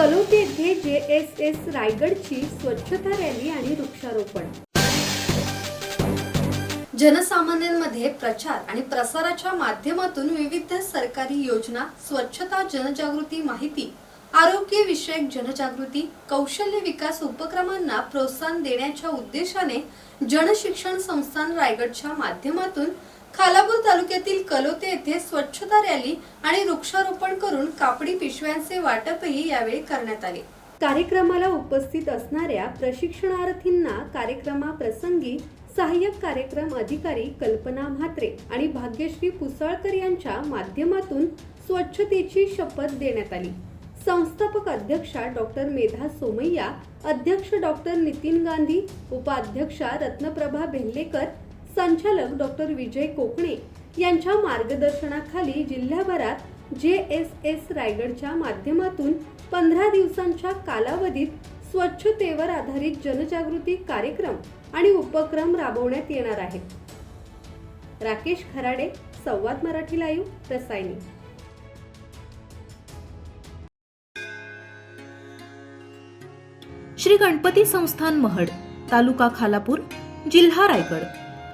कलोते येथे जे S S रायगडची स्वच्छता रॅली आणि वृक्षारोपण. जनसामान्यांमध्ये प्रचार आणि प्रसाराच्या माध्यमातून विविध सरकारी योजना स्वच्छता जनजागृती माहिती आरोग्य विषयक जनजागृती कौशल्य विकास उपक्रमांना प्रोत्साहन देण्याच्या उद्देशाने जनशिक्षण संस्थान रायगडच्या माध्यमातून खालापूर तालुक्यातील कलोते येथे स्वच्छता रॅली आणि वृक्षारोपण करून कापडी पिशव्यांचे वाटपही यावेळी करण्यात आले. कार्यक्रमाला उपस्थित असणाऱ्या प्रशिक्षणार्थींना कार्यक्रमाप्रसंगी सहाय्यक कार्यक्रम अधिकारी कल्पना म्हात्रे आणि भाग्यश्री पुसाळकर यांच्या माध्यमातून स्वच्छतेची शपथ देण्यात आली. संस्थापक अध्यक्षा डॉक्टर मेधा सोमय्या अध्यक्ष डॉक्टर नितीन गांधी उपाध्यक्षा रत्नप्रभा भेल्लेकर संचालक डॉक्टर विजय कोकणे यांच्या मार्गदर्शनाखाली जिल्ह्याभरात जे एस एस रायगडच्या माध्यमातून पंधरा दिवसांच्या कालावधीत स्वच्छतेवर आधारित जनजागृती कार्यक्रम आणि उपक्रम राबवण्यात येणार आहेत. राकेश खराडे संवाद मराठी लाईव्ह रसायनी. श्री गणपती संस्थान महड तालुका खालापूर जिल्हा रायगड.